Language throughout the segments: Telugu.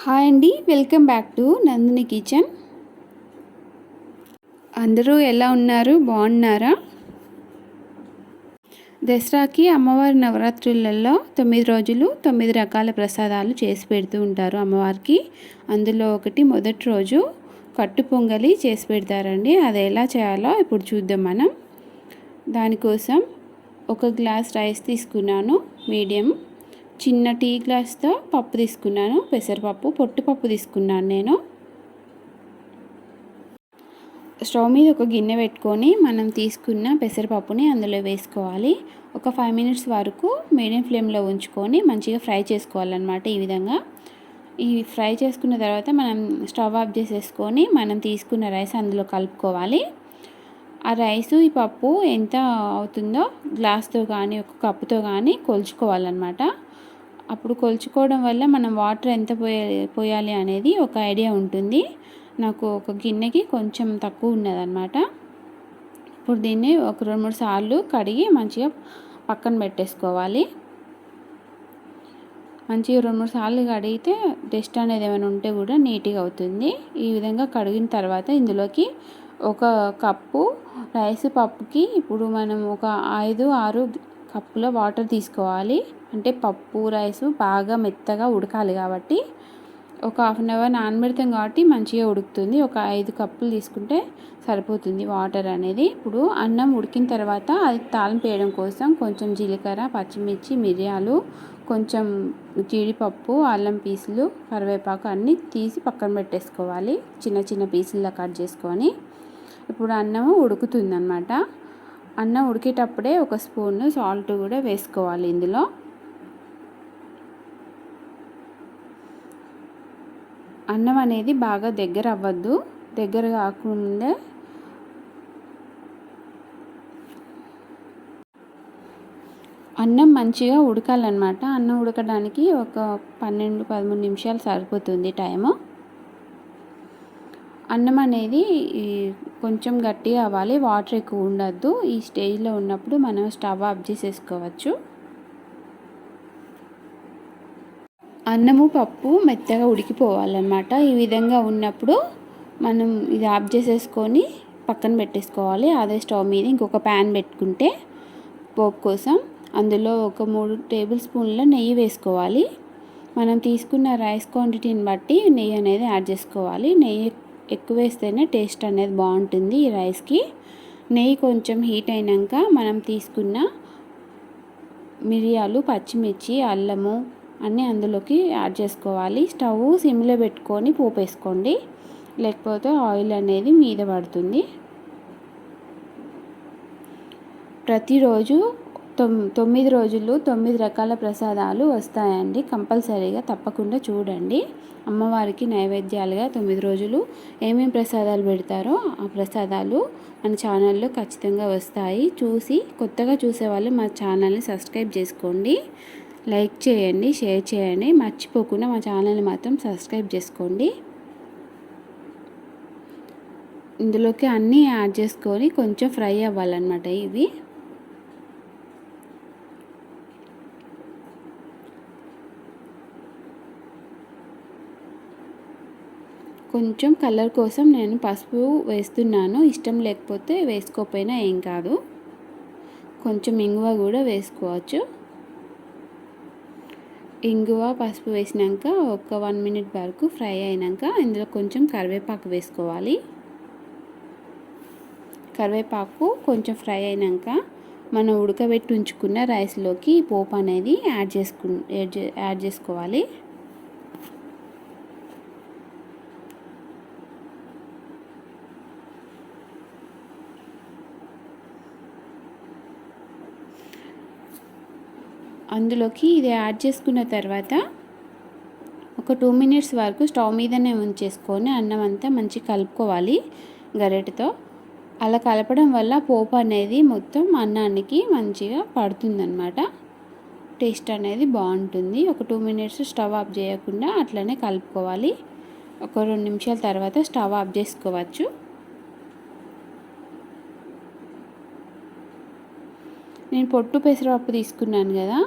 హాయ్ అండి welcome back to Nandini kitchen. అందరూ ఎలా ఉన్నారు? బాగున్నారా? దసరాకి అమ్మవారి నవరాత్రులలో తొమ్మిది రోజులు తొమ్మిది రకాల ప్రసాదాలు చేసి పెడుతూ ఉంటారు అమ్మవారికి. అందులో ఒకటి మొదటి రోజు కట్టు పొంగలి చేసి పెడతారండి. అది ఎలా చేయాలో ఇప్పుడు చూద్దాం మనం. దానికోసం ఒక గ్లాస్ రైస్ తీసుకున్నాను మీడియం. చిన్న టీ గ్లాస్తో పప్పు తీసుకున్నాను పెసరపప్పు పొట్టుపప్పు తీసుకున్నాను నేను. స్టవ్ మీద ఒక గిన్నె పెట్టుకొని మనం తీసుకున్న పెసరపప్పుని అందులో వేసుకోవాలి. ఒక ఫైవ్ మినిట్స్ వరకు మీడియం ఫ్లేమ్లో ఉంచుకొని మంచిగా ఫ్రై చేసుకోవాలన్నమాట ఈ విధంగా. ఈ ఫ్రై చేసుకున్న తర్వాత మనం స్టవ్ ఆఫ్ చేసేసుకొని మనం తీసుకున్న రైస్ అందులో కలుపుకోవాలి. ఆ రైసు ఈ పప్పు ఎంత అవుతుందో గ్లాస్తో కానీ ఒక కప్పుతో కానీ కొలుచుకోవాలన్నమాట. అప్పుడు కొలుచుకోవడం వల్ల మనం వాటర్ ఎంత పోయ పోయాలి అనేది ఒక ఐడియా ఉంటుంది. నాకు ఒక గిన్నెకి కొంచెం తక్కువ ఉన్నదనమాట ఇప్పుడు దీన్ని ఒక రెండు మూడు సార్లు కడిగి మంచిగా పక్కన పెట్టేసుకోవాలి. మంచిగా రెండు మూడు సార్లు కడిగితే డస్ట్ అనేది ఏమైనా ఉంటే కూడా నీట్గా అవుతుంది. ఈ విధంగా కడిగిన తర్వాత ఇందులోకి ఒక కప్పు రైస్ పప్పుకి ఇప్పుడు మనం ఒక ఐదు ఆరు కప్పుల వాటర్ తీసుకోవాలి. అంటే పప్పు రైస్ బాగా మెత్తగా ఉడకాలి కాబట్టి ఒక హాఫ్ అన్ అవర్ నానబెడతాం కాబట్టి మంచిగా ఉడుకుతుంది. ఒక ఐదు కప్పులు తీసుకుంటే సరిపోతుంది వాటర్ అనేది. ఇప్పుడు అన్నం ఉడికిన తర్వాత అది తాళం వేయడం కోసం కొంచెం జీలకర్ర పచ్చిమిర్చి మిరియాలు కొంచెం జీడిపప్పు అల్లం పీసులు కరివేపాకు అన్నీ తీసి పక్కన పెట్టేసుకోవాలి. చిన్న చిన్న పీసుల్లో కట్ చేసుకొని. ఇప్పుడు అన్నం ఉడుకుతుందన్నమాట. అన్నం ఉడికేటప్పుడే ఒక స్పూన్ సాల్ట్ కూడా వేసుకోవాలి ఇందులో. అన్నం అనేది బాగా దగ్గర అవ్వద్దు. దగ్గర కాకుండా అన్నం మంచిగా ఉడకాలన్నమాట. అన్నం ఉడకడానికి ఒక పన్నెండు పదమూడు నిమిషాలు సరిపోతుంది టైము. అన్నం అనేది కొంచెం గట్టిగా అవ్వాలి. వాటర్ ఎక్కువ ఉండద్దు. ఈ స్టేజ్లో ఉన్నప్పుడు మనం స్టవ్ ఆఫ్ చేసేసుకోవచ్చు. అన్నము పప్పు మెత్తగా ఉడికిపోవాలన్నమాట. ఈ విధంగా ఉన్నప్పుడు మనం ఇది ఆఫ్ చేసేసుకొని పక్కన పెట్టేసుకోవాలి. అదే స్టవ్ మీద ఇంకొక ప్యాన్ పెట్టుకుంటే పోపు కోసం. అందులో ఒక మూడు టేబుల్ స్పూన్ల నెయ్యి వేసుకోవాలి. మనం తీసుకున్న రైస్ క్వాంటిటీని బట్టి నెయ్యి అనేది యాడ్ చేసుకోవాలి. నెయ్యి ఎక్కువ వేస్తేనే టేస్ట్ అనేది బాగుంటుంది ఈ రైస్కి. నెయ్యి కొంచెం హీట్ అయినాక మనం తీసుకున్న మిరియాలు పచ్చిమిర్చి అల్లము అన్నీ అందులోకి యాడ్ చేసుకోవాలి. స్టవ్ సిమ్లో పెట్టుకొని పోపు వేసుకోండి లేకపోతే ఆయిల్ అనేది మీద పడుతుంది. ప్రతిరోజు తొమ్ తొమ్మిది రోజులు తొమ్మిది రకాల ప్రసాదాలు వస్తాయండి. కంపల్సరీగా తప్పకుండా చూడండి. అమ్మవారికి నైవేద్యాలుగా తొమ్మిది రోజులు ఏమేమి ప్రసాదాలు పెడతారో ఆ ప్రసాదాలు మన ఛానల్లో ఖచ్చితంగా వస్తాయి. చూసి కొత్తగా చూసేవాళ్ళు మా ఛానల్ని సబ్స్క్రైబ్ చేసుకోండి. లైక్ చేయండి షేర్ చేయండి. మర్చిపోకుండా మా ఛానల్ని మాత్రం సబ్స్క్రైబ్ చేసుకోండి. ఇందులోకి అన్నీ యాడ్ చేసుకొని కొంచెం ఫ్రై అవ్వాలన్నమాట ఇవి. కొంచెం కలర్ కోసం నేను పసుపు వేస్తున్నాను. ఇష్టం లేకపోతే వేసుకోకపోయినా ఏం కాదు. కొంచెం ఇంగువ కూడా వేసుకోవచ్చు. ఇంగువ పసుపు వేసినాక ఒక వన్ మినిట్ వరకు ఫ్రై అయినాక ఇందులో కొంచెం కరివేపాకు వేసుకోవాలి. కరివేపాకు కొంచెం ఫ్రై అయినాక మనం ఉడకబెట్టి ఉంచుకున్న రైస్లోకి పోపు అనేది యాడ్ చేసుకు యాడ్ చేసుకోవాలి. అందులోకి ఇది యాడ్ చేసుకున్న తర్వాత ఒక టూ మినిట్స్ వరకు స్టవ్ మీదనే ఉంచేసుకొని అన్నం అంతా మంచి కలుపుకోవాలి గరిటెతో. అలా కలపడం వల్ల పోపు అనేది మొత్తం అన్నానికి మంచిగా పడుతుందన్నమాట. టేస్ట్ అనేది బాగుంటుంది. ఒక టూ మినిట్స్ స్టవ్ ఆఫ్ చేయకుండా అట్లనే కలుపుకోవాలి. ఒక రెండు నిమిషాల తర్వాత స్టవ్ ఆఫ్ చేసుకోవచ్చు. నేను పొట్టు పెసరపప్పు తీసుకున్నాను కదా.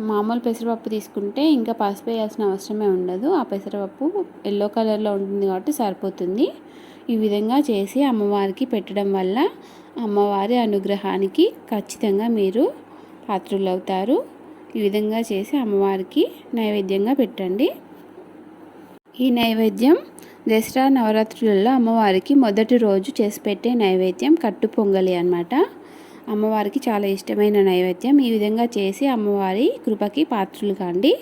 మామూలు పెసరపప్పు తీసుకుంటే ఇంకా పసుపు వేయాల్సిన అవసరమే ఉండదు. ఆ పెసరపప్పు ఎల్లో కలర్లో ఉంటుంది కాబట్టి సరిపోతుంది. ఈ విధంగా చేసి అమ్మవారికి పెట్టడం వల్ల అమ్మవారి అనుగ్రహానికి ఖచ్చితంగా మీరు పాత్రులవుతారు. ఈ విధంగా చేసి అమ్మవారికి నైవేద్యంగా పెట్టండి. ఈ నైవేద్యం దసరా నవరాత్రులలో అమ్మవారికి మొదటి రోజు చేసి పెట్టే నైవేద్యం కట్టు పొంగలి అనమాట అమ్మవారికి చాలా ఇష్టమైన నైవేద్యం. ఈ విధంగా చేసి అమ్మవారి కృపకి పాత్రలు కాండి.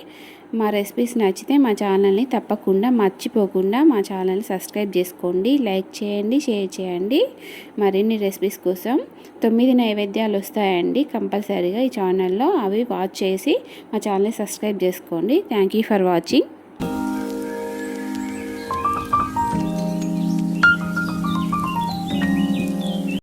మా రెసిపీస్ నచ్చితే మా ఛానల్ని తప్పకుండా మర్చిపోకుండా మా ఛానల్ని సబ్స్క్రైబ్ చేసుకోండి. లైక్ చేయండి షేర్ చేయండి. మరిన్ని రెసిపీస్ కోసం తొమ్మిది నైవేద్యాలు వస్తాయండి కంపల్సరీగా ఈ ఛానల్లో. అవి వాచ్ చేసి మా ఛానల్ని సబ్స్క్రైబ్ చేసుకోండి. Thank you for watching.